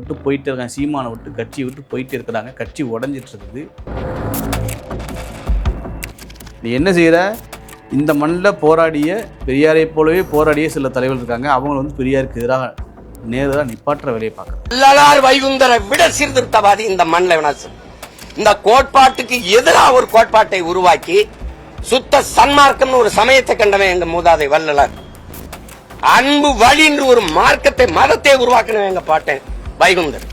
விட்டு போயிட்டே இருக்காங்க. சீமானை விட்டு கட்சியை விட்டு போயிட்டே இருக்கிறாங்க. கட்சி உடஞ்சிட்டு இருக்குது. நீ என்ன செய்கிற இந்த மண்ணில் போராடிய பெரியாரை போலவே போராடிய சில தலைவர்கள் இருக்காங்க. அவங்க வந்து பெரியாருக்கு எதிராக நேராக நிப்பாட்டுற வேலையை பார்க்குறாங்க. வள்ளலார் வைகுந்தரை விட சீர்திருத்தவாதி இந்த மண்ணில் வினாசம் இந்த கோட்பாட்டுக்கு எதிராக ஒரு கோட்பாட்டை உருவாக்கி சுத்த சன்மார்க்கம்னு ஒரு சமயத்தை கண்டவன் எங்க மூதாதை வள்ளலார். அன்பு வழின்று ஒரு மார்க்கத்தை மதத்தை உருவாக்கினவன் எங்க பாட்டேன். வைகுந்தர்.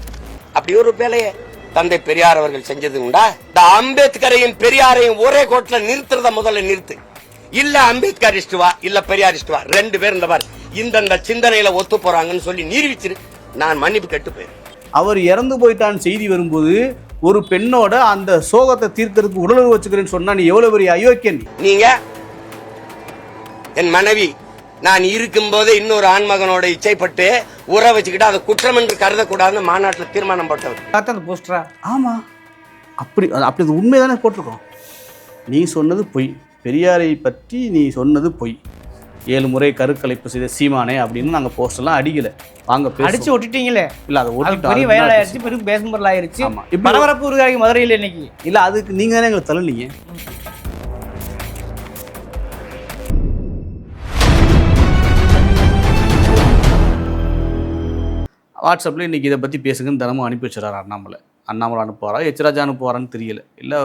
அப்படி ஒரு வேலையை தந்தை பெரியார் அவர்கள் செஞ்சது உண்டா? இந்த அம்பேத்கரையும் பெரியாரையும் ஒரே கோட்டில் நிறுத்துறத முதல்ல நிறுத்து. இல்ல அம்பேத்கரிஸ்ட் வா இல்ல பெரியாரிஸ்ட் வா ரெண்டு பேர் இந்த பார். இந்தந்த சிந்தனையில ஒத்து போறாங்கன்னு சொல்லி நிரூபிச்சிரு நான் மன்னிப்பு கெட்டு போயிருக்கேன் அவர் இறந்து போயிட்டான்னு செய்தி வரும்போது ஒரு பெண்ணோட அந்த சோகத்தை தீர்க்கறதுக்கு உடலுறவு வச்சுக்கிறேன்னு சொன்னா நீ எவ்வளவு பெரிய அயோக்கியன். நீங்க என் மனைவி நான் இருக்கும்போது இன்னொரு ஆண்மகனோட இச்சைப்பட்டு உற வச்சுக்கிட்டு அதை குற்றம் என்று கருதக்கூடாதுன்னு மாநாட்டில் தீர்மானம் போட்டவர். பார்த்தா அந்த போஸ்டரா? ஆமா. அப்படி அது அப்படி அது உண்மைதானே போட்டிருக்கோம். நீ சொன்னது பொய். பெரியாரை பற்றி நீ சொன்னது பொய். ஏழு முறை கருக்கலைப்பு செய்த சீமானே அப்படின்னு நாங்கள் போஸ்டர்லாம் அடிக்கல. வாங்க அடிச்சு பேசுவோம் ஒட்டிட்டீங்களே? இல்ல அதை ஓட்டிட்டோம் பெரிய வயல் ஆயிடுச்சு பெரிய பேசும்பொருள் ஆயிருச்சு ஆமா. இப்படி- பரபரப்பு உருவாகி மதுரையில் இன்னைக்கு. இல்ல அதுக்கு நீங்க தானே எங்களை தள்ளுனீங்க. வாட்ஸ்அப்பில் இன்னைக்கு இதை பற்றி பேசுங்கன்னு தினமும் அனுப்பி வச்சுறாரு அண்ணாமலை. அண்ணாமலை அனுப்புவாரா? எச்ராஜா அனுப்புவாரான்னு தெரியல. இல்லை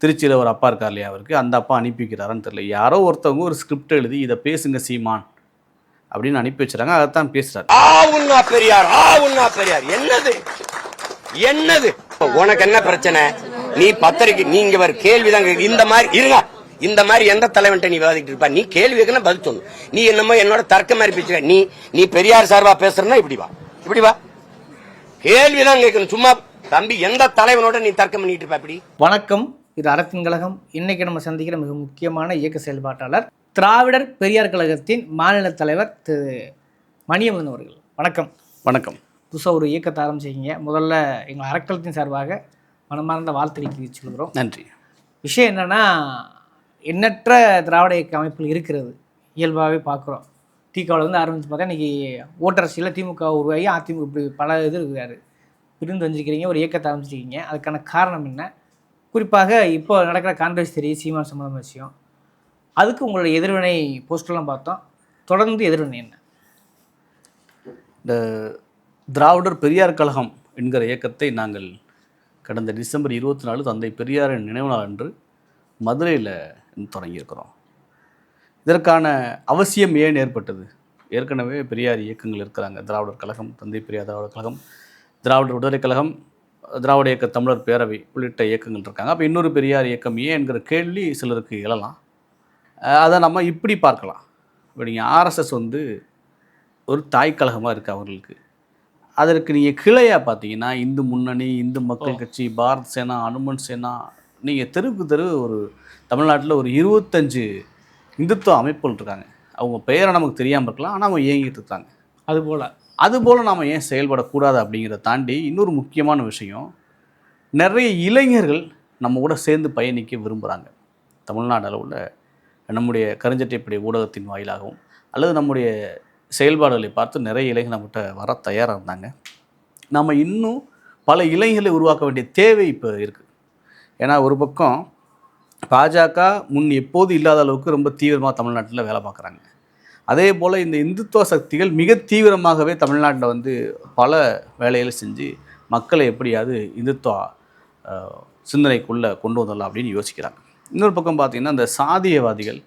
திருச்சியில் ஒரு அப்பா இருக்கார் இல்லையா அவருக்கு? அந்த அப்பா அனுப்பி வைக்கிறாரான்னு தெரியல. யாரோ ஒருத்தவங்க ஒரு ஸ்கிரிப்ட் எழுதி இதை பேசுங்க சீமான் அப்படின்னு அனுப்பி வச்சுறாங்க. அதைத்தான் பேசுறாரு. ஆ பெரியார் ஆ பெரியார். என்னது? என்னது? உனக்கு என்ன பிரச்சனை? நீ பத்திரிக்கை நீங்க வர கேள்விதான் கேக்கு- இந்த மாதிரி இருங்க. இந்த மாதிரி எந்த தலைவன்ட்ட நீ விவாதிக்கிட்டு இருப்பா? நீ கேள்வி கேட்கணும் பதில் சொல்லணும் நீ என்னமோ என்னோட தர்க்க மாதிரி பேசுற. நீ நீ பெரியார் சார்பா பேசுறனா இப்படி வா. இப்படி வா. கேள்விதான் கேட்கணும். சும்மா தம்பி எந்த தலைவனோட நீ தர்க்கம் பண்ணிட்டு இருப்ப இப்படி வணக்கம். இது அறத்தின் கழகம். இன்னைக்கு நம்ம சந்திக்கிற மிக முக்கியமான இயக்க செயல்பாட்டாளர் திராவிடர் பெரியார் கழகத்தின் மாநில தலைவர் திரு மணியமன் அவர்கள். வணக்கம். வணக்கம். புதுசாக ஒரு இயக்கத்தை ஆரம்பிச்சிருக்கீங்க. முதல்ல எங்கள் அறக்கலத்தின் சார்பாக மனமார்ந்த வாழ்த்து சொல்கிறோம். நன்றி. விஷயம் என்னன்னா எண்ணற்ற திராவிட இயக்க அமைப்புகள் இருக்கிறது. இயல்பாகவே பார்க்குறோம். திகாவில் வந்து ஆரம்பித்து பார்த்தா இன்றைக்கி ஓட்டரசியில் திமுக உருவாகி அதிமுக இப்படி பல இது இருக்கிறார். பிரிந்து வந்திருக்கிறீங்க ஒரு இயக்கத்தை ஆரம்பிச்சிருக்கீங்க. அதுக்கான காரணம் என்ன? குறிப்பாக இப்போ நடக்கிற காங்கிரஸ் தெரியும் சீமான் சம்பந்தம் விஷயம். அதுக்கு உங்களுடைய எதிர்வினை போஸ்டெல்லாம் பார்த்தோம். தொடர்ந்து எதிர்வினை என்ன? இந்த திராவிடர் பெரியார் கழகம் என்கிற இயக்கத்தை நாங்கள் கடந்த டிசம்பர் இருபத்தி நாலு தந்தை பெரியாரின் நினைவு நாள் அன்று மதுரையில் தொடங்கியிருக்கிறோம். இதற்கான அவசியம் ஏன் ஏற்பட்டது? ஏற்கனவே பெரியார் இயக்கங்கள் இருக்கிறாங்க. திராவிடர் கழகம் தந்தை பெரியார் திராவிடர் கழகம் திராவிடர் விடுதலை கழகம் திராவிட இயக்க தமிழர் பேரவை உள்ளிட்ட இயக்கங்கள் இருக்காங்க. அப்போ இன்னொரு பெரியார் இயக்கம் ஏன் என்கிற கேள்வி சிலருக்கு எழலாம். அதை நம்ம இப்படி பார்க்கலாம். இப்போ நீங்கள் ஆர்எஸ்எஸ் வந்து ஒரு தாய் கழகமாக இருக்குது அவர்களுக்கு. அதற்கு நீங்கள் கிளையாக பார்த்தீங்கன்னா இந்து முன்னணி இந்து மக்கள் கட்சி பாரத் சேனா அனுமன் சேனா நீங்கள் தெருவுக்கு தெரு ஒரு தமிழ்நாட்டில் ஒரு இருபத்தஞ்சு இந்துத்துவ அமைப்புகள் இருக்காங்க. அவங்க பெயரை நமக்கு தெரியாமல் இருக்கலாம். ஆனால் அவங்க இயங்கிட்டு இருக்காங்க. அதுபோல். அதுபோல் நாம் ஏன் செயல்படக்கூடாது அப்படிங்கிறத தாண்டி இன்னொரு முக்கியமான விஷயம் நிறைய இளைஞர்கள் நம்ம கூட சேர்ந்து பயணிக்க விரும்புகிறாங்க தமிழ்நாடு அளவில் நம்முடைய கருஞ்சட்டைப்படை ஊடகத்தின் வாயிலாகவும் அல்லது நம்முடைய செயல்பாடுகளை பார்த்து நிறைய இளைஞர்கள் நம்மகிட்ட வர தயாராக இருந்தாங்க. நம்ம இன்னும் பல இளைஞர்களை உருவாக்க வேண்டிய தேவை இப்போ இருக்குது ஏன்னா ஒரு பக்கம் பாஜக முன் எப்போது இல்லாத அளவுக்கு ரொம்ப தீவிரமாக தமிழ்நாட்டில் வேலை பார்க்குறாங்க. அதே போல் இந்த இந்துத்துவ சக்திகள் மிக தீவிரமாகவே தமிழ்நாட்டில் வந்து பல வேலைகளை செஞ்சு மக்களை எப்படியாவது இந்துத்துவ சிந்தனைக்குள்ளே கொண்டு வந்துடலாம் அப்படின்னு யோசிக்கிறாங்க. இன்னொரு பக்கம் பார்த்திங்கன்னா அந்த சாதியவாதிகள்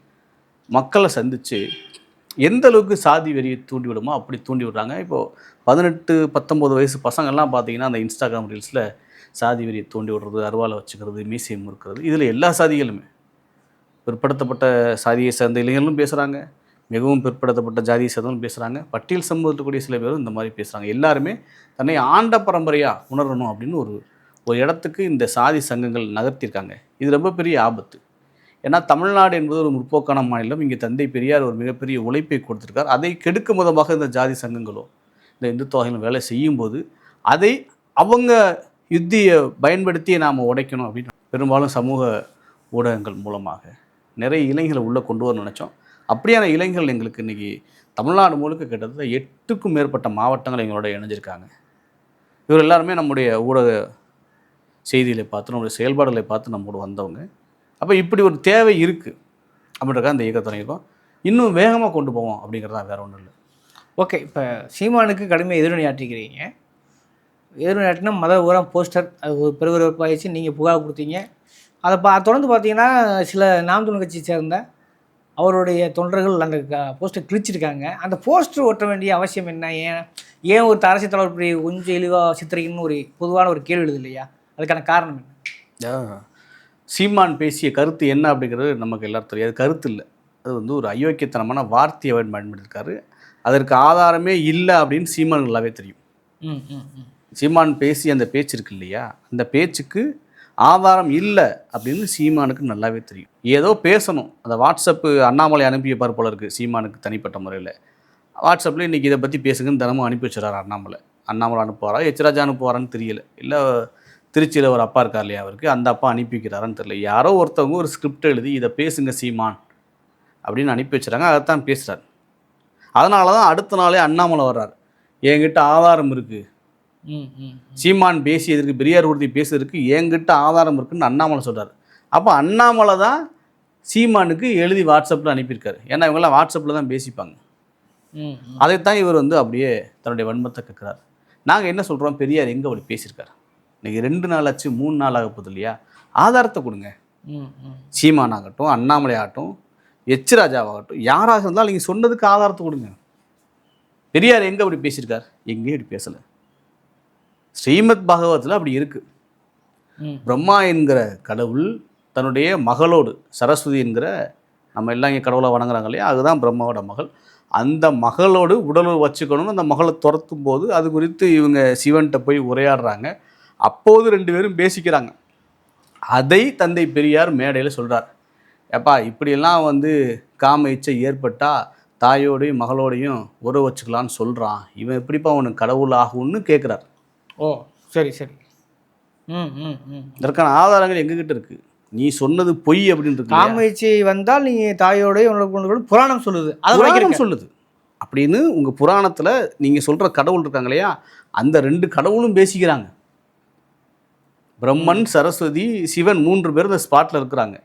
மக்களை சந்தித்து எந்த அளவுக்கு சாதி வெறியை தூண்டி விடுமோ அப்படி தூண்டி விடுறாங்க. இப்போது பதினெட்டு பத்தொம்போது வயசு பசங்கள்லாம் பார்த்தீங்கன்னா அந்த இன்ஸ்டாகிராம் ரீல்ஸில் சாதி வெறியை தோண்டி விடுறது அருவாலை வச்சுக்கிறது மீசையை முறுக்கிறது இதில் எல்லா சாதிகளுமே பிற்படுத்தப்பட்ட சாதியை சேர்ந்த இளைஞர்களும் பேசுகிறாங்க மிகவும் பிற்படுத்தப்பட்ட ஜாதியை சேர்ந்தவங்களும் பேசுகிறாங்க பட்டியல் சமூகத்துக்கூடிய சில பேரும் இந்த மாதிரி பேசுகிறாங்க எல்லாருமே தன்னை ஆண்ட பரம்பரையாக உணரணும் அப்படின்னு ஒரு ஒரு இடத்துக்கு இந்த சாதி சங்கங்கள் நகர்த்தியிருக்காங்க. இது ரொம்ப பெரிய ஆபத்து. ஏன்னா தமிழ்நாடு என்பது ஒரு முற்போக்கான மாநிலம். இங்கே தந்தை பெரியார் ஒரு மிகப்பெரிய உழைப்பை கொடுத்துருக்கார். அதை கெடுக்கும் விதமாக இந்த ஜாதி சங்கங்களோ இந்த இந்துத்துவகைகளும் வேலை செய்யும்போது அதை அவங்க யுத்தியை பயன்படுத்தி நாம் உடைக்கணும் அப்படின்னு. பெரும்பாலும் சமூக ஊடகங்கள் மூலமாக நிறைய இளைஞர்களை உள்ளே கொண்டு வர நினச்சோம். அப்படியான இளைஞர்கள் எங்களுக்கு இன்றைக்கி தமிழ்நாடு முழுக்க கிட்டத்தட்ட எட்டுக்கும் மேற்பட்ட மாவட்டங்கள் எங்களோட இணைஞ்சிருக்காங்க. இவர் எல்லாருமே நம்முடைய ஊடக செய்திகளை பார்த்து நம்முடைய செயல்பாடுகளை பார்த்து நம்மோடு வந்தவங்க. அப்போ இப்படி ஒரு தேவை இருக்குது அப்படின்றக்கா அந்த இயக்கத்தை தொடங்கியிருக்கோம். இன்னும் வேகமாக கொண்டு போவோம் அப்படிங்கிறதா வேற ஒன்றும் இல்லை. ஓகே இப்போ சீமானுக்கு கடுமையாக எதிர்வினையாற்றிக்கிறீங்க எதிர்வினையாற்றினா மத ஊரம் போஸ்டர் அது ஒரு பெருவிறப்பாயிடுச்சு நீங்கள் புகார் கொடுத்தீங்க. அதை பா தொடர்ந்து பார்த்தீங்கன்னா சில நாம் தமிழ் கட்சியை சேர்ந்த அவருடைய தொண்டர்கள் அந்த போஸ்டர் கிழிச்சிருக்காங்க. அந்த போஸ்டர் ஒட்ட வேண்டிய அவசியம் என்ன? ஏன் ஏன் ஒரு அரசியல் தலைவர் இப்படி கொஞ்சம் இழிவாக சித்தரிக்கணும்னு ஒரு பொதுவான ஒரு கேள்வி எழுது இல்லையா? அதுக்கான காரணம் என்ன. சீமான் பேசிய கருத்து என்ன அப்படிங்கிறது நமக்கு எல்லாரும் தெரியாது. கருத்து இல்லை. அது வந்து ஒரு அயோக்கியத்தனமான வார்த்தையை பயன்படுத்தியிருக்காரு. அதற்கு ஆதாரமே இல்லை அப்படின்னு சீமான் நல்லாவே தெரியும். ம் ம் ம். சீமான் பேசி அந்த பேச்சு இருக்கு இல்லையா? அந்த பேச்சுக்கு ஆதாரம் இல்லை அப்படின்னு சீமானுக்கு நல்லாவே தெரியும். ஏதோ பேசணும். அந்த வாட்ஸ்அப்பு அண்ணாமலை அனுப்பிய பார் போல இருக்குது சீமானுக்கு தனிப்பட்ட முறையில். வாட்ஸ்அப்பில் இன்றைக்கி இதை பற்றி பேசுங்கன்னு தினமும் அனுப்பி வச்சுறாரு அண்ணாமலை. அண்ணாமலை அனுப்புவாரா? எச்ராஜா அனுப்புவாரான்னு தெரியல. இல்லை திருச்சியில் ஒரு அப்பா இருக்கார் இல்லையா அவருக்கு? அந்த அப்பா அனுப்பி வைக்கிறாரான்னு தெரியல. யாரோ ஒருத்தவங்க ஒரு ஸ்கிரிப்ட் எழுதி இதை பேசுங்க சீமான் அப்படின்னு அனுப்பி வச்சுறாங்க அதைத்தான் பேசுகிறார் அதனால தான் அடுத்த நாளே அண்ணாமலை வர்றார். என்கிட்ட ஆதாரம் இருக்குது சீமான் பேசியதற்கு பெரியார் உறுதி பேசுறதுக்கு என்கிட்ட ஆதாரம் இருக்குன்னு அண்ணாமலை சொல்றாரு. அப்போ அண்ணாமலை தான் சீமானுக்கு எழுதி வாட்ஸ்அப்பில் அனுப்பியிருக்காரு. ஏன்னா இவங்கெல்லாம் வாட்ஸ்அப்பில் தான் பேசிப்பாங்க. அதைத்தான் இவர் வந்து அப்படியே தன்னுடைய வன்மத்தை கேட்குறாரு நாங்கள் என்ன சொல்கிறோம் பெரியார் எங்கே அப்படி பேசியிருக்காரு? இன்னைக்கு ரெண்டு நாள் ஆச்சு மூணு நாள் ஆக போகுது இல்லையா? ஆதாரத்தை கொடுங்க. சீமான் ஆகட்டும் அண்ணாமலை ஆகட்டும் எச் ராஜாவாகட்டும் யாராக இருந்தாலும் நீங்கள் சொன்னதுக்கு ஆதாரத்தை கொடுங்க. பெரியார் எங்கே அப்படி பேசியிருக்கார்? எங்கேயும் அப்படி பேசலை. ஸ்ரீமத் பாகவத்தில் அப்படி இருக்கு. ம். பிரம்மா என்கிற கடவுள் தன்னுடைய மகளோடு சரஸ்வதி என்கிற நம்ம எல்லாம் இங்கே கடவுளை வணங்குறாங்க இல்லையா? அதுதான் பிரம்மாவோட மகள். அந்த மகளோடு உடலுறவு வச்சுக்கணும்னு அந்த மகளை துரத்தும் போது அது குறித்து இவங்க சிவன்கிட்ட போய் உரையாடுறாங்க. அப்போது ரெண்டு பேரும் பேசிக்கிறாங்க. அதை தந்தை பெரியார் மேடையில் சொல்கிறார் ஏப்பா இப்படியெல்லாம் வந்து காம இச்சை ஏற்பட்டால் தாயோடையும் மகளோடையும் உறவு வச்சுக்கலான்னு சொல்கிறான் இவன் எப்படிப்பா உனக்கு கடவுள் ஆகும்னு கேட்குறார் ஓ சரி சரி. ம் ம் ம். இதற்கான ஆதாரங்கள் எங்ககிட்ட இருக்கு? நீ சொன்னது பொய் அப்படின்னு? காமயிற்சி வந்தால் நீ தாயோடய கொண்டு கொண்டு புராணம் சொல்லுது. அது புராணம். சொல்லுது. அப்படின்னு உங்க புராணத்துல நீங்க சொல்ற கடவுள் இருக்காங்க இல்லையா? அந்த ரெண்டு கடவுளும் பேசிக்கிறாங்க. பிரம்மன் சரஸ்வதி சிவன் மூன்று பேர் இந்த ஸ்பாட்ல இருக்கிறாங்க.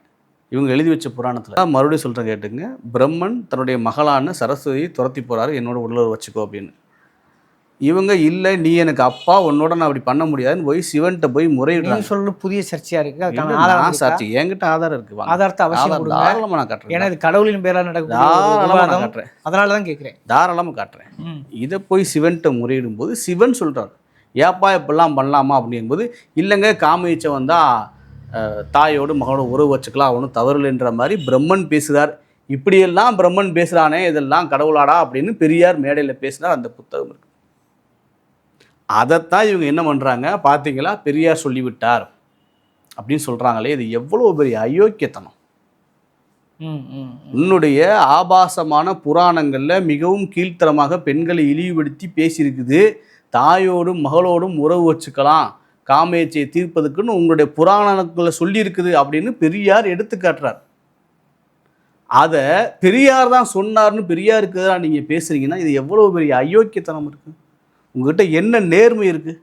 இவங்க எழுதி வச்ச புராணத்துல. மறுபடியும் சொல்றேன் கேட்டுங்க. பிரம்மன் தன்னுடைய மகளான சரஸ்வதியை துரத்தி போறாரு. என்னோட உடலுறவு வச்சுக்கோ அப்படின்னு. இவங்க இல்லை நீ எனக்கு அப்பா உன்னோட நான் அப்படி பண்ண முடியாதுன்னு போய் சிவன்கிட்ட போய் முறையிடுறாங்க. சொல்றது புதிய சர்ச்சையா இருக்கு? அதுக்கான ஆதாரம்? சாட்சி என்கிட்ட ஆதாரம் இருக்கு. ஆதாரத்தை அவசியம் ஆதாரம் கொடுங்க. தாராளமா நான் காட்டுறேன். ஏன்னா இது கடவுளின் பேரால் நடக்கக்கூடிய ஒரு தாராளமா நான் காட்டுறேன். அதனால தான் கேட்குறேன் தாராளமாக காட்டுறேன். இதை போய் சிவன்கிட்ட முறையிடும் போது சிவன் சொல்கிறார் ஏப்பா இப்படிலாம் பண்ணலாமா அப்படிங்கும்போது இல்லைங்க காமயிச்சை வந்தால் தாயோடு மகளோட உறவு வச்சுக்கலாம் ஒன்றும் தவறில்லைன்ற மாதிரி பிரம்மன் பேசுகிறார் இப்படியெல்லாம் பிரம்மன் பேசுகிறானே இதெல்லாம் கடவுளாடா அப்படின்னு பெரியார் மேடையில் பேசினார் அந்த புத்தகம் இருக்கு. அதைத்தான் இவங்க என்ன பண்ணுறாங்க பார்த்தீங்களா பெரியார் சொல்லிவிட்டார் அப்படின்னு சொல்கிறாங்களே இது எவ்வளோ பெரிய அயோக்கியத்தனம். உன்னுடைய ஆபாசமான புராணங்களில் மிகவும் கீழ்த்தரமாக பெண்களை இழிவுபடுத்தி பேசியிருக்குது. தாயோடும் மகளோடும் உறவு வச்சுக்கலாம். காமேச்சையை தீர்ப்பதுக்குன்னு உங்களுடைய புராணங்களில் சொல்லியிருக்குது அப்படின்னு பெரியார் எடுத்து காட்டுறார். அதை பெரியார் தான் சொன்னார்னு பெரியாருக்கு எதிராக நீங்கள் பேசுறீங்கன்னா இது எவ்வளோ பெரிய அயோக்கியத்தனம் இருக்குது உங்ககிட்ட என்ன நேர்மை இருக்குது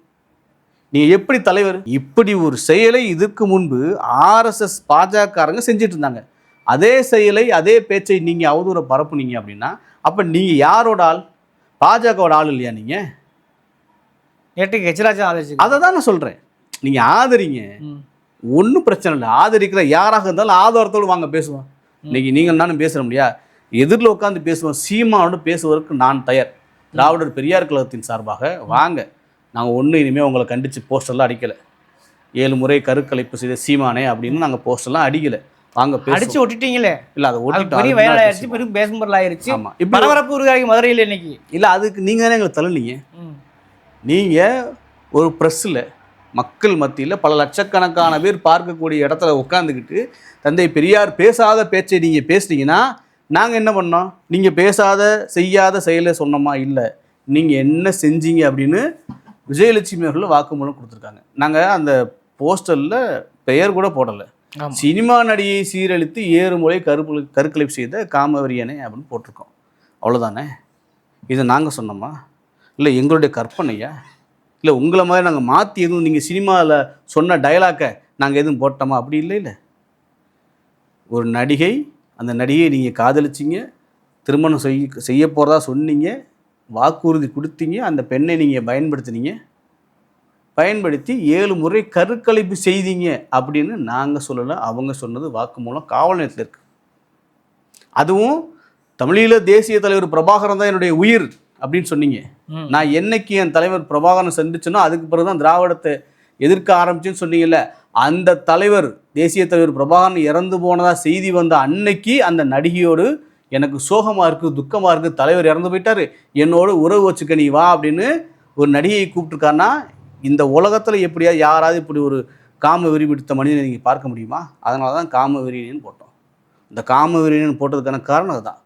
நீங்கள் எப்படி தலைவர்? இப்படி ஒரு செயலை இதற்கு முன்பு ஆர்எஸ்எஸ் பாஜகக்காரங்க செஞ்சுட்டு இருந்தாங்க அதே செயலை அதே பேச்சை நீங்கள் அவதூற பரப்புனீங்க அப்படின்னா அப்போ நீங்கள் யாரோட ஆள்? பாஜகவோட ஆள் இல்லையா நீங்கள் நேற்றுக்கு ஹெச்ராஜா ஆதரிச்சு அதை தான் நான் சொல்கிறேன் நீங்கள் ஆதரிங்க. ஒன்றும் பிரச்சனை இல்லை. ஆதரிக்கிற யாராக இருந்தாலும் ஆதாரத்தோடு வாங்க பேசுவோம். இன்னைக்கு நீங்கள் நானும் பேசுகிற முடியா எதிரில் உட்காந்து பேசுவோம். சீமானோடு பேசுவதற்கு நான் தயார். திராவிடர் பெரியார் கழகத்தின் சார்பாக வாங்க. நாங்கள் ஒன்றும் இனிமேல் உங்களை கண்டித்து போஸ்டர்லாம் அடிக்கலை. ஏழு முறை கருக்கலைப்பு செய்த சீமானே அப்படின்னு நாங்கள் போஸ்டர்லாம் அடிக்கலை. வாங்க அடிச்சு ஒட்டிட்டீங்களே? இல்லை அதை ஓட்டிட்டு பெரிய பேசுவோம். பெரும் பேசும்பொருள் ஆயிருச்சு. ஆமா. இப்போ பரபரப்பு உருவாகி மதுரையில் இன்னைக்கு. இல்லை அதுக்கு நீங்கள் தானே எங்களை தள்ளுனீங்க. ம். நீங்கள் ஒரு ப்ரெஸ்ஸில் மக்கள் மத்தியில் பல லட்சக்கணக்கான பேர் பார்க்கக்கூடிய இடத்துல உட்காந்துக்கிட்டு தந்தை பெரியார் பேசாத பேச்சை நீங்கள் பேசுனீங்கன்னா நாங்கள் என்ன பண்ணோம்? நீங்கள் பேசாத செய்யாத செயலை சொன்னோமா? இல்லை. நீங்கள் என்ன செஞ்சீங்க அப்படின்னு விஜயலட்சுமி அவர்கள் வாக்குமூலம் கொடுத்துருக்காங்க. நாங்கள் அந்த போஸ்டரில் பெயர் கூட போடலை. சினிமா நடிகை சீரழித்து ஏறு முறை கருப்பு கருக்கலைப்பு செய்த காமவரியனே அப்படின்னு போட்டிருக்கோம். அவ்வளோதானே இதை நாங்கள் சொன்னோமா? இல்லை எங்களுடைய கற்பனையா? இல்லை உங்களை மாதிரி நாங்கள் மாற்றி எதுவும் நீங்கள் சினிமாவில் சொன்ன டயலாக்கை நாங்கள் எதுவும் போட்டோமா? அப்படி இல்லை இல்லை ஒரு நடிகை அந்த நடிகையை நீங்கள் காதலிச்சிங்க திருமணம் செய்ய செய்ய போகிறதா சொன்னீங்க வாக்குறுதி கொடுத்தீங்க அந்த பெண்ணை நீங்கள் பயன்படுத்தினீங்க. பயன்படுத்தி ஏழு முறை கருக்கலைப்பு செய்தீங்க அப்படின்னு நாங்கள் சொல்லலை. அவங்க சொன்னது வாக்குமூலம் காவல் நிலையத்தில் இருக்கு. அதுவும் தமிழீழ தேசிய தலைவர் பிரபாகரன் தான் என்னுடைய உயிர் அப்படின்னு சொன்னீங்க. நான் என்னைக்கு என் தலைவர் பிரபாகரன் சந்திச்சனோ அதுக்கு பிறகு தான் திராவிடத்தை எதிர்க்க ஆரம்பிச்சுன்னு சொன்னீங்கல்ல. அந்த தலைவர் தேசிய தலைவர் பிரபாகரன் இறந்து போனதாக செய்தி வந்த அன்னைக்கு அந்த நடிகையோடு எனக்கு சோகமாக இருக்குது துக்கமாக இருக்குது தலைவர் இறந்து போயிட்டார். என்னோட உறவு வச்சுக்க நீ வா அப்படின்னு ஒரு நடிகையை கூப்பிட்டுருக்காருன்னா இந்த உலகத்தில் எப்படியா யாராவது இப்படி ஒரு காம வெறி பிடித்த மனிதனை நீங்கள் பார்க்க முடியுமா? அதனால தான் காம வெறியன்னு போட்டோம். இந்த காம வெறியன்னு போட்டதுக்கான காரணம் அதுதான்.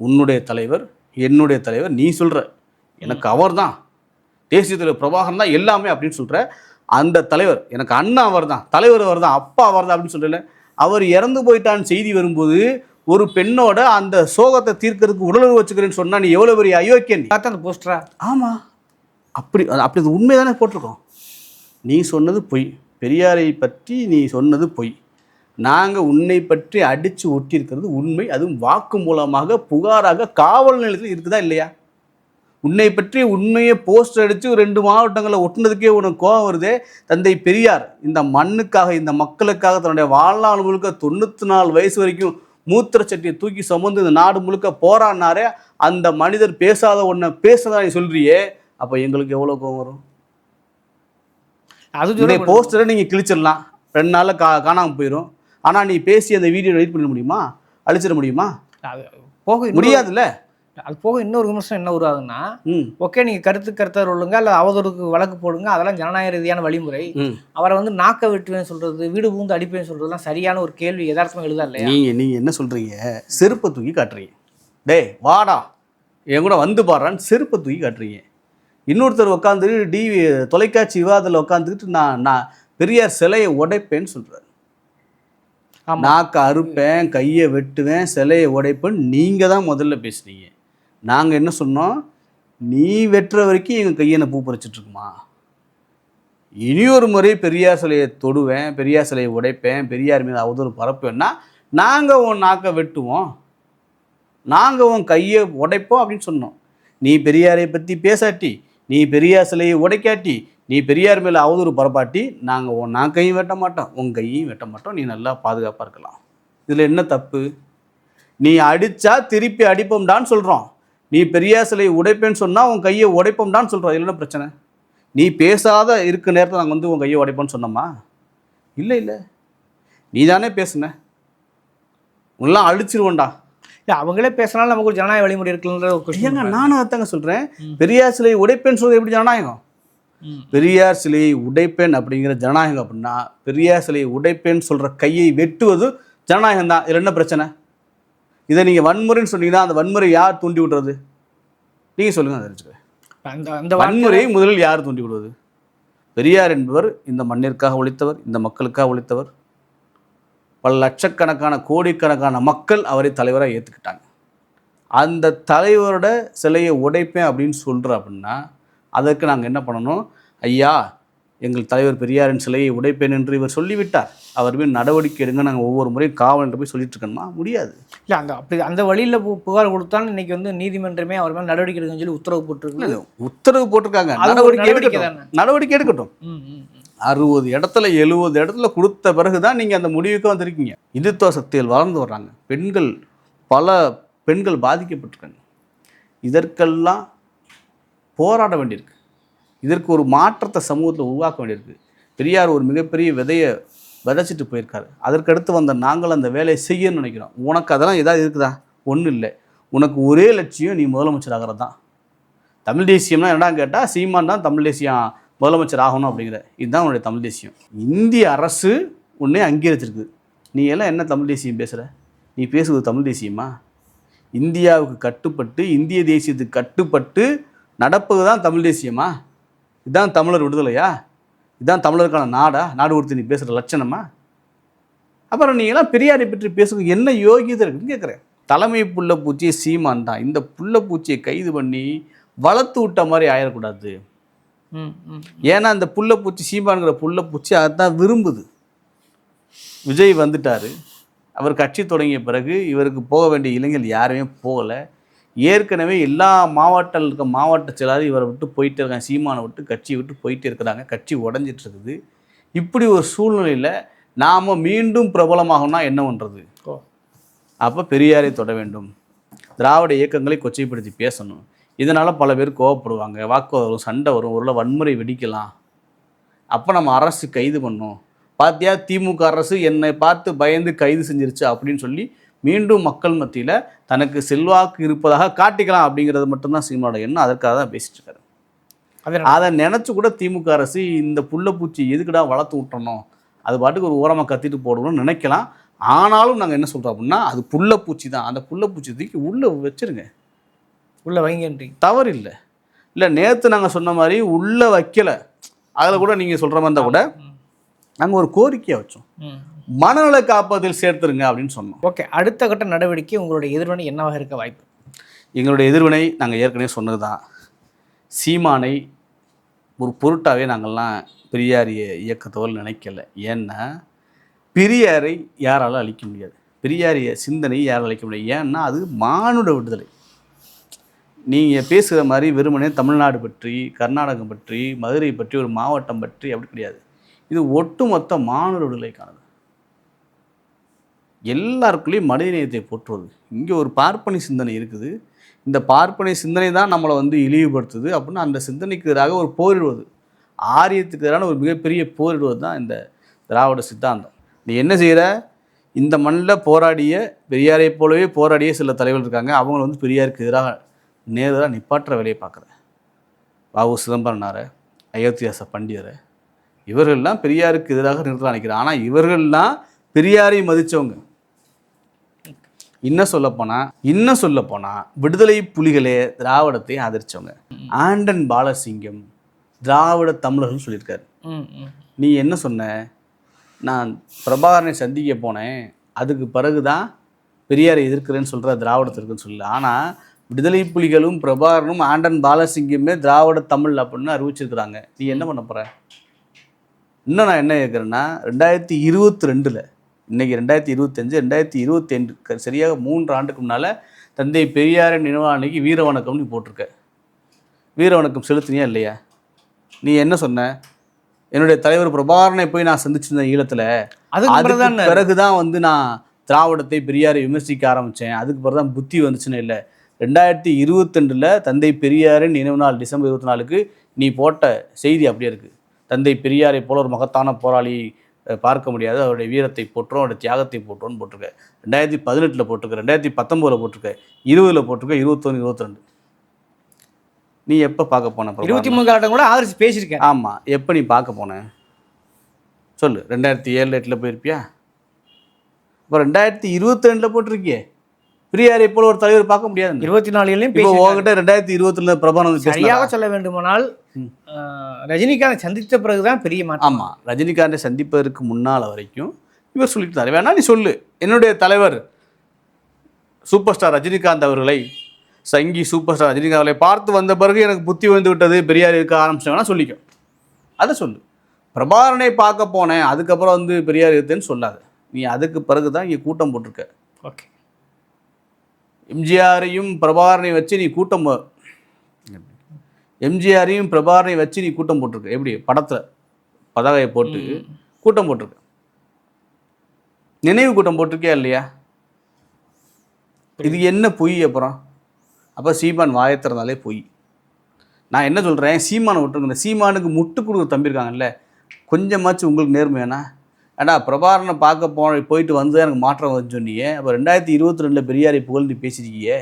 உன்னுடைய தலைவர் என்னுடைய தலைவர் நீ சொல்கிற எனக்கு அவர் தான் தேசிய தலைவர் பிரபாகரன் தான் எல்லாமே அப்படின்னு சொல்கிற அந்த தலைவர் எனக்கு அண்ணா அவர் தான் தலைவர் அவர் தான் அப்பா அவர் தான் அப்படின்னு சொல்கிறல அவர் இறந்து போயிட்டான்னு செய்தி வரும்போது ஒரு பெண்ணோட அந்த சோகத்தை தீர்க்கறதுக்கு உடலுறவு வச்சுக்கிறேன்னு சொன்னா நீ எவ்வளோ பெரிய அயோக்கியன். பார்த்தா அந்த போஸ்டரா ஆமாம் அப்படி அப்படி அது உண்மை தானே போட்டிருக்கோம். நீ சொன்னது பொய். பெரியாரை பற்றி நீ சொன்னது பொய். நாங்கள் உன்னை பற்றி அடித்து ஒட்டியிருக்கிறது உண்மை. அதுவும் வாக்கு மூலமாக புகாராக காவல் நிலையத்தில் இருக்குதா இல்லையா? உன்னை பற்றி உண்மையை போஸ்டர் அடித்து ரெண்டு மாவட்டங்களில் ஒட்டுனதுக்கே உனக்கு கோபம் வருதே? தந்தை பெரியார் இந்த மண்ணுக்காக இந்த மக்களுக்காக தன்னுடைய வாழ்நாள் முழுக்க தொண்ணூற்றி நாலு வயசு வரைக்கும் மூத்திர சட்டியை தூக்கி சுமந்து இந்த நாடு முழுக்க போராடினாரே அந்த மனிதர் பேசாத ஒன்றை பேசுறதா நீ சொல்றியே? அப்போ எங்களுக்கு எவ்வளோ கோபம் வரும்? அது போஸ்டரை நீங்கள் கிழிச்சிடலாம். ரெண்டு நாளில் கா காணாமல் போயிடும் ஆனால் நீ பேசி அந்த வீடியோ எடிட் பண்ண முடியுமா? அழிச்சிட முடியுமா? போக முடியாதுல்ல? அது போக இன்னொரு விமர்சனம் என்ன உருவாகுதுன்னா ம். ஓகே நீங்க கருத்து கருத்தர் ஒழுங்க அல்ல அவதூறுக்கு வழக்கு போடுங்க அதெல்லாம் ஜனநாயக ரீதியான வழிமுறை. அவரை வந்து நாக்க வெட்டுவேன்னு சொல்றது வீடு பூந்து அடிப்பேன்னு சொல்றதுலாம் சரியான ஒரு கேள்வி யதார்த்தமா எழுதா இல்லையா? நீங்கள் நீங்கள் என்ன சொல்கிறீங்க செருப்பை தூக்கி காட்டுறீங்க. டேய் வாடா. என் கூட வந்து பாடுறான்னு செருப்பை தூக்கி காட்டுறீங்க. இன்னொருத்தர் உட்காந்து டிவி தொலைக்காட்சி விவாதத்தில் உட்காந்துக்கிட்டு நான் நான் பெரியார் சிலையை உடைப்பேன்னு சொல்கிறார் நாக்க அறுப்பேன் கையை வெட்டுவேன் சிலையை உடைப்பேன் நீங்கள் தான் முதல்ல பேசுனீங்க. நாங்கள் என்ன சொன்னோம்? நீ வெட்டுற வரைக்கும் எங்கள் கையை பூ பறிச்சிட்டு இருக்குமா இனியொரு முறை பெரியார் சிலையை தொடுவேன் பெரியார் சிலையை உடைப்பேன் பெரியார் மீது அவதூறு பரப்புவேன்னா நாங்கள் உன் நாக்கை வெட்டுவோம். நாங்கள் உன் கையை உடைப்போம் அப்படின்னு சொன்னோம். நீ பெரியாரை பற்றி பேசாட்டி நீ பெரியார் சிலையை உடைக்காட்டி நீ பெரியார் மேலே அவதூறு பரப்பாட்டி நாங்கள் உன் நாக்கையும் வெட்ட மாட்டோம் உன் கையையும் வெட்ட மாட்டோம். நீ நல்லா பாதுகாப்பாக இருக்கலாம். இதில் என்ன தப்பு? நீ அடித்தா திருப்பி அடிப்போம்டான்னு சொல்கிறோம் நீ பெரியார் சிலையை உடைப்பேன்னு சொன்னால் உன் கையை உடைப்போம்டான்னு சொல்கிறோம் இதில் என்ன பிரச்சனை. நீ பேசாத இருக்க நேரத்தில் நாங்கள் வந்து உன் கையை உடைப்போம்னு சொன்னோமா? இல்லை இல்லை. நீ தானே பேசுன. உன்னெல்லாம் அழிச்சிருவோண்டா இல்ல அவங்களே பேசினாலும் நமக்கு ஒரு ஜனநாயக வழிமுறை இருக்குன்ற ஒரு ஏங்க நானும் அதாங்க சொல்கிறேன் பெரியார் சிலையை உடைப்பேன்னு சொல்றது எப்படி ஜனநாயகம்? பெரியார் சிலையை உடைப்பேன் அப்படிங்கிற ஜனநாயகம் அப்படின்னா பெரியார் சிலையை உடைப்பேன்னு சொல்கிற கையை வெட்டுவது ஜனநாயகம் தான் இதில் என்ன பிரச்சனை? இதை நீங்கள் வன்முறைன்னு சொன்னீங்கன்னா அந்த வன்முறை யார் தூண்டி விடுறது? நீங்கள் சொல்லுங்கள் தெரிஞ்சுக்கிறேன் அந்த அந்த வன்முறையை முதலில் யார் தூண்டி விடுவது? பெரியார் என்பவர் இந்த மண்ணிற்காக உழைத்தவர் இந்த மக்களுக்காக உழைத்தவர் பல லட்சக்கணக்கான கோடிக்கணக்கான மக்கள் அவரை தலைவராக ஏற்றுக்கிட்டாங்க அந்த தலைவரோட சிலையை உடைப்பேன் அப்படின்னு சொல்கிற அப்படின்னா அதற்கு நாங்கள் என்ன பண்ணணும்? ஐயா எங்கள் தலைவர் பெரியாரின் சிலையை உடைப்பேன் என்று இவர் சொல்லிவிட்டார். அவர் மீது நடவடிக்கை எடுங்க நாங்கள் ஒவ்வொரு முறையும் காவல் போய் சொல்லிட்டு இருக்கணுமா? முடியாது. இல்ல அந்த அப்படி அந்த வழியில புகார் கொடுத்தாலும் இன்னைக்கு வந்து நீதிமன்றமே அவர் மேல நடவடிக்கை எடுக்கணும்னு சொல்லி உத்தரவு போட்டிருக்கு உத்தரவு போட்டிருக்காங்க. நடவடிக்கை எடுக்கட்டும். நடவடிக்கை எடுக்கட்டும். அறுபது இடத்துல எழுபது இடத்துல கொடுத்த பிறகு தான் நீங்கள் அந்த முடிவுக்கு வந்திருக்கீங்க. இந்துத்துவ சக்திகள் வளர்ந்து வர்றாங்க. பெண்கள் பல பெண்கள் பாதிக்கப்பட்டிருக்காங்க. இதற்கெல்லாம் போராட வேண்டியிருக்கு. இதற்கு ஒரு மாற்றத்தை சமூகத்தில் உருவாக்க வேண்டியிருக்கு. பெரியார் ஒரு மிகப்பெரிய விதையை விதைச்சிட்டு போயிருக்காரு. அதற்கடுத்து வந்த நாங்கள் அந்த வேலையை செய்யணும்னு நினைக்கிறோம். உனக்கு அதெல்லாம் ஏதாவது இருக்குதா? ஒன்றும் இல்லை. உனக்கு ஒரே லட்சியம் நீ முதலமைச்சர் ஆகிறது தான். தமிழ் தேசியம்னா என்னடா கேட்டால் சீமான் தான் தமிழ் தேசியம் முதலமைச்சர் ஆகணும் அப்படிங்கிற. இதுதான் உன்னுடைய தமிழ் தேசியம். இந்திய அரசு உன்னே அங்கீகரிச்சிருக்கு. நீ எல்லாம் என்ன தமிழ் தேசியம் பேசுகிற நீ பேசுவது தமிழ் தேசியமா? இந்தியாவுக்கு கட்டுப்பட்டு இந்திய தேசியத்துக்கு கட்டுப்பட்டு நடப்பது தான் தமிழ் தேசியமா? இதுதான் தமிழர் விடுதலையா? இதுதான் தமிழருக்கான நாடா? நாடு கொடுத்து நீ பேசுகிற லட்சணமா? அப்புறம் நீங்களாம் பெரியாரை பற்றி பேசுறது என்ன யோகியதை இருக்குன்னு கேட்குறேன் தலைமை புள்ள பூச்சியை சீமான் தான். இந்த புள்ள பூச்சியை கைது பண்ணி வளர்த்து விட்ட மாதிரி ஆயிடக்கூடாது ஏன்னா அந்த புள்ளப்பூச்சி சீமானுங்கிற புள்ளப்பூச்சி அதான் விரும்புது. விஜய் வந்துட்டார். அவர் கட்சி தொடங்கிய பிறகு இவருக்கு போக வேண்டிய இளைஞர்கள் யாருமே போகலை. ஏற்கனவே எல்லா மாவட்டத்தில் இருக்க மாவட்ட செயலாளர் இவரை விட்டு போயிட்டே இருக்காங்க. சீமானை விட்டு கட்சியை விட்டு போயிட்டே இருக்கிறாங்க. கட்சி உடஞ்சிட்டு இருக்குது. இப்படி ஒரு சூழ்நிலையில் நாம் மீண்டும் பிரபலமாகணும்னா என்ன பண்ணுறது அப்போ பெரியாரை தொட வேண்டும். திராவிட இயக்கங்களை கொச்சைப்படுத்தி பேசணும். இதனால் பல பேர் கோவப்படுவாங்க. வாக்குவாதம் வரும் சண்டை வரும். ஒரு வன்முறை வெடிக்கலாம். அப்போ நம்ம அரசு கைது பண்ணோம். பாத்தியா? திமுக அரசு என்னை பார்த்து பயந்து கைது செஞ்சிருச்சு அப்படின்னு சொல்லி மீண்டும் மக்கள் மத்தியில் தனக்கு செல்வாக்கு இருப்பதாக காட்டிக்கலாம் அப்படிங்கிறது மட்டும்தான் சீமானோட எண்ணம். அதற்காக தான் பேசிட்டு இருக்காரு. அது நினச்சி கூட திமுக அரசு இந்த புள்ளப்பூச்சி எதுக்குடா வளர்த்து விட்டணும் அது பாட்டுக்கு ஒரு ஓரமாக கத்திட்டு போடணும்னு நினைக்கலாம். ஆனாலும் நாங்கள் என்ன சொல்கிறோம் அப்படின்னா அது புள்ளப்பூச்சி தான். அந்த புள்ளப்பூச்சி தூக்கி உள்ளே வச்சிருங்க. உள்ள வைங்கன்றீங்க. தவறு இல்லை. இல்லை நேற்று நாங்கள் சொன்ன மாதிரி உள்ளே வைக்கல. அதில் கூட நீங்கள் சொல்கிற மாதிரி இருந்தால் கூட நாங்கள் ஒரு கோரிக்கையை வச்சோம். மனநல காப்பதில் சேர்த்துருங்க அப்படின்னு சொன்னோம். ஓகே அடுத்த கட்ட நடவடிக்கை உங்களுடைய எதிர்வினை என்னவாக இருக்க வாய்ப்பு? எங்களுடைய எதிர்வினை நாங்கள் ஏற்கனவே சொன்னது தான் சீமானை ஒரு பொருட்டாவே நாங்கள்லாம் பெரியாரிய இயக்கத்தோல் நினைக்கல. ஏன்னா பெரியாரை யாராலும் அழிக்க முடியாது. பெரியாரிய சிந்தனை யாராலும் அழிக்க முடியாது. ஏன்னா அது மானுட விடுதலை. நீங்கள் பேசுகிற மாதிரி வெறுமனே தமிழ்நாடு பற்றி கர்நாடகம் பற்றி மதுரை பற்றி ஒரு மாவட்டம் பற்றி அப்படி கிடையாது. இது ஒட்டுமொத்த மானுட விடுதலைக்கானது. எல்லாருக்குள்ளேயும் மனிதநேயத்தை போற்றுவது. இங்கே ஒரு பார்ப்பனை சிந்தனை இருக்குது. இந்த பார்ப்பனை சிந்தனை தான் நம்மளை வந்து இழிவுபடுத்துது அப்படின்னு அந்த சிந்தனைக்கு எதிராக ஒரு போரிடுவது. ஆரியத்துக்கு எதிரான ஒரு மிகப்பெரிய போரிடுவது தான் இந்த திராவிட சித்தாந்தம். நீ என்ன செய்கிற இந்த மண்ணில் போராடிய பெரியாரை போலவே போராடிய சில தலைவர்கள் இருக்காங்க. அவங்கள வந்து பெரியாருக்கு எதிராக நேராக நிப்பாற்ற வேலையை பார்க்குற. வாவு சிதம்பரனாரை அயோத்தியாச பண்டியரை இவர்கள்லாம் பெரியாருக்கு எதிராக நிறுத்த நினைக்கிறார் ஆனால் இவர்கள்லாம் பெரியாரை மதித்தவங்க இன்னும் சொல்லப்போனால் இன்னும் சொல்லப்போனால் விடுதலை புலிகளே திராவிடத்தை ஆதரிச்சவங்க. ஆண்டன் பாலசிங்கம் திராவிட தமிழர்கள் சொல்லியிருக்காரு. நீ என்ன சொன்ன? நான் பிரபாகரனை சந்திக்க போனேன். அதுக்கு பிறகு தான் பெரியாரை எதிர்க்கிறேன்னு சொல்கிற திராவிடத்திற்குன்னு சொல்லல. ஆனால் விடுதலை புலிகளும் பிரபாகரனும் ஆண்டன் பாலசிங்கமே திராவிட தமிழ் அப்படின்னு அறிவிச்சிருக்கிறாங்க. நீ என்ன பண்ண போகிற இன்னும் நான் என்ன கேட்குறேன்னா ரெண்டாயிரத்தி இருபத்தி ரெண்டில் இன்றைக்கி ரெண்டாயிரத்தி இருபத்தஞ்சு ரெண்டாயிரத்தி இருபத்தி ரெண்டு சரியாக மூன்று ஆண்டுக்கு முன்னால் தந்தை பெரியாரின் நினைவு அன்னைக்கு வீர வணக்கம்னு நீ போட்டிருக்க. வீர வணக்கம் செலுத்தினியா இல்லையா? நீ என்ன சொன்ன? என்னுடைய தலைவர் பிரபாகரனை போய் நான் சந்திச்சிருந்தேன் ஈழத்தில். அதுக்கு பிறகுதான் வந்து நான் திராவிடத்தை பெரியாரை விமர்சிக்க ஆரம்பித்தேன் அதுக்கு பிறகு தான் புத்தி வந்துச்சுன்னு இல்லை. ரெண்டாயிரத்தி இருபத்தெண்டில் தந்தை பெரியாரின் நினைவு நாள் டிசம்பர் இருபத்தி நாலுக்கு நீ போட்ட செய்தி அப்படியே இருக்குது தந்தை பெரியாரை போல ஒரு மகத்தான போராளி பார்க்க முடியாது. அவருடைய வீரத்தை போற்றோம் அவருடைய தியாகத்தை போற்றோம்னு போட்டிருக்க ரெண்டாயிரத்தி பதினெட்டில் போட்டிருக்க ரெண்டாயிரத்தி பத்தொம்போதில் போட்டிருக்க இருபதில் போட்டிருக்க இருபத்தொன்று இருபத்திரெண்டு. நீ எப்போ பார்க்க போன இருபத்தி மூணு காலட்டம் கூட ஆதரிச்சு பேசியிருக்கேன். ஆமாம் எப்போ நீ பார்க்க போன? சொல்லு ரெண்டாயிரத்தி ஏழு எட்டில் போயிருப்பியா? இப்போ ரெண்டாயிரத்தி இருபத்தி ரெண்டில் போட்டிருக்கியே. பெரியாரை போல ஒரு தலைவர் பார்க்க முடியாது இருபத்தி நாலுலையும் இப்போ உங்ககிட்ட ரெண்டாயிரத்தி இருபத்துல பிரபானம் வந்து சரியாக? சொல்ல வேண்டுமானால் ரஜினிகாந்த் சந்தித்த பிறகுதான் பெரிய மாற்றம். ஆமா ரஜினிகாந்தை சந்திப்பதற்கு முன்னால் வரைக்கும் இவர் சொல்லிட்டு இருந்தார் வேணா நீ சொல்லு. என்னுடைய தலைவர் சூப்பர் ஸ்டார் ரஜினிகாந்த் அவர்களை சங்கி சூப்பர் ஸ்டார் ரஜினிகாந்த் அவர்களை பார்த்து வந்த பிறகு எனக்கு புத்தி வந்து விட்டது பெரியார் இருக்க ஆரம்பிச்சாங்கன்னா சொல்லிக்கும் அதை சொல்லு. பிரபாகரனை பார்க்க போனேன் அதுக்கப்புறம் வந்து பெரியார் இருக்குன்னு சொல்லாத. நீ அதுக்கு பிறகு தான் இங்கே கூட்டம் போட்டிருக்க. ஓகே. எம்ஜிஆரையும் பிரபாகரனை வச்சு நீ கூட்டம் எம்ஜிஆரையும் பிரபாகரனை வச்சு நீ கூட்டம் போட்டிருக்க. எப்படி? படத்தில். பதாகையை போட்டு கூட்டம் போட்டிருக்க. நினைவு கூட்டம் போட்டிருக்கியா இல்லையா? இது என்ன பொய் அப்புறம்? அப்போ சீமான் வாயை திறந்தாலே பொய். நான் என்ன சொல்கிறேன் சீமானை விட்டுருங்க சீமானுக்கு முட்டு கொடுக்குற தம்பி இருக்காங்கல்ல கொஞ்சமாச்சும் உங்களுக்கு நேர்மையானா ஏடா பிரபாகரனை பார்க்க போன போயிட்டு வந்து எனக்கு மாற்றம் வந்து சொன்னியே அப்போ ரெண்டாயிரத்தி இருபத்தி ரெண்டில் பெரியாரை புகழ்ந்து பேசியிருக்கியே.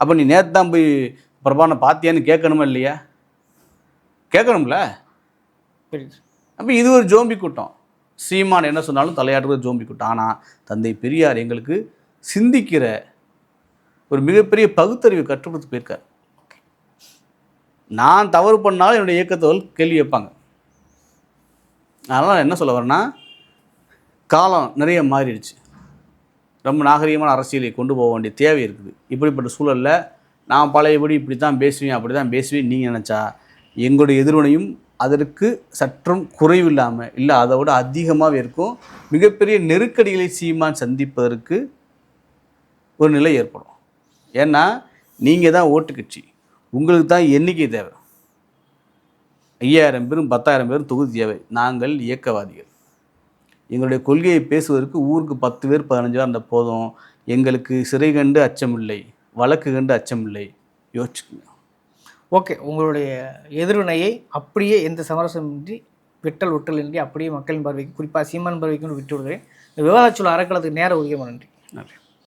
அப்போ நீ நேற்று தான் போய் பிரபாகரனை பார்த்தியான்னு கேட்கணுமா இல்லையா? கேட்கணும்ல? அப்போ இது ஒரு ஜோம்பி கூட்டம். சீமான் என்ன சொன்னாலும் தலையாட்டுறது ஜோம்பி கூட்டம். ஆனால் தந்தை பெரியார் எங்களுக்கு சிந்திக்கிற ஒரு மிகப்பெரிய பகுத்தறிவு கற்றுக் கொடுத்து போயிருக்கார் நான் தவறு பண்ணாலும் என்னுடைய இயக்கத்தவர்கள் கேள்வி வைப்பாங்க அதனால் நான் என்ன சொல்ல வரேன்னா காலம் நிறைய மாறிடுச்சு. ரொம்ப நாகரிகமான அரசியலை கொண்டு போக வேண்டிய தேவை இருக்குது. இப்படிப்பட்ட சூழலில் நான் பழையபடி இப்படி தான் பேசுவேன் அப்படி தான் பேசுவேன் நீங்கள் நினச்சா? எங்களுடைய எதிர்வினையும் அதற்கு சற்றும் குறைவில்லாமல் இல்லை அதை விட அதிகமாகவே இருக்கும். மிகப்பெரிய நெருக்கடிகளை சீமான் சந்திப்பதற்கு ஒரு நிலை ஏற்படும். ஏன்னா நீங்கள் தான் ஓட்டு கட்சி. உங்களுக்கு தான் எண்ணிக்கை தேவை. ஐயாயிரம் பேரும் பத்தாயிரம் பேரும் தொகுதி தேவை. நாங்கள் இயக்கவாதிகள். எங்களுடைய கொள்கையை பேசுவதற்கு ஊருக்கு பத்து பேர் பதினஞ்சு பேர் அந்த போதும். எங்களுக்கு சிறை கண்டு அச்சமில்லை. வழக்கு கண்டு அச்சமில்லை யோசிச்சுக்கோங்க. ஓகே உங்களுடைய எதிர்வினையை அப்படியே எந்த சமரசமின்றி வெட்டல் ஒட்டல் இன்றி அப்படியே மக்களின் பார்வைக்கு குறிப்பாக சீமான் பார்வைக்கு விட்டு விடுகிறேன் இந்த விவாதச்சொல் அறக்கலத்துக்கு நேர உதவியமாக நன்றி. நன்றி.